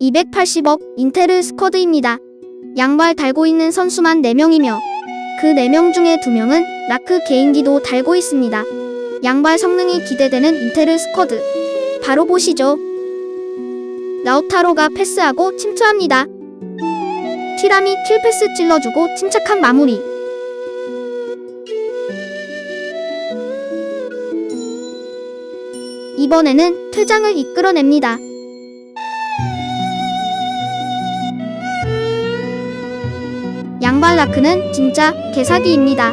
280억 인테르 스쿼드입니다. 양발 달고 있는 선수만 4명이며 그 4명 중에 2명은 라크 개인기도 달고 있습니다. 양발 성능이 기대되는 인테르 스쿼드. 바로 보시죠. 라우타로가 패스하고 침투합니다. 티람이 킬패스 찔러주고 침착한 마무리. 이번에는 퇴장을 이끌어냅니다. 양발 라크는 진짜 개사기입니다.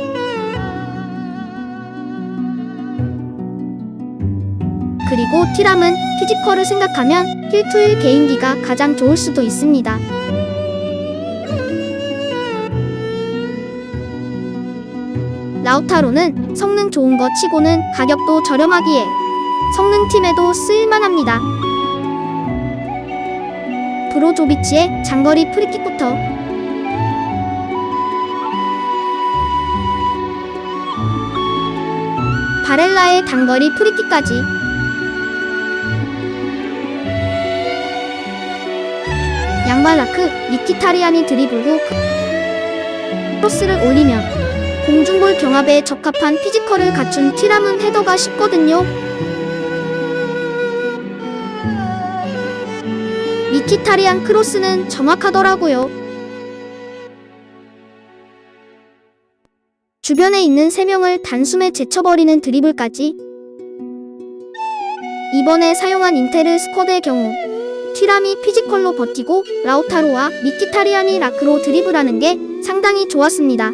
그리고 티람은 피지컬을 생각하면 힐투일 개인기가 가장 좋을 수도 있습니다. 라우타로는 성능 좋은 것 치고는 가격도 저렴하기에 성능팀에도 쓰일만합니다. 브로조비치의 장거리 프리킥부터 바렐라의 단거리 프리킥까지 양발라크 미키타리안이 드리블 후 크로스를 올리면 공중볼 경합에 적합한 피지컬을 갖춘 티람은 헤더가 쉽거든요. 미키타리안 크로스는 정확하더라고요. 주변에 있는 3명을 단숨에 제쳐버리는 드리블까지. 이번에 사용한 인테르 스쿼드의 경우 티람이 피지컬로 버티고 라우타로와 미키타리안이 라크로 드리블하는 게 상당히 좋았습니다.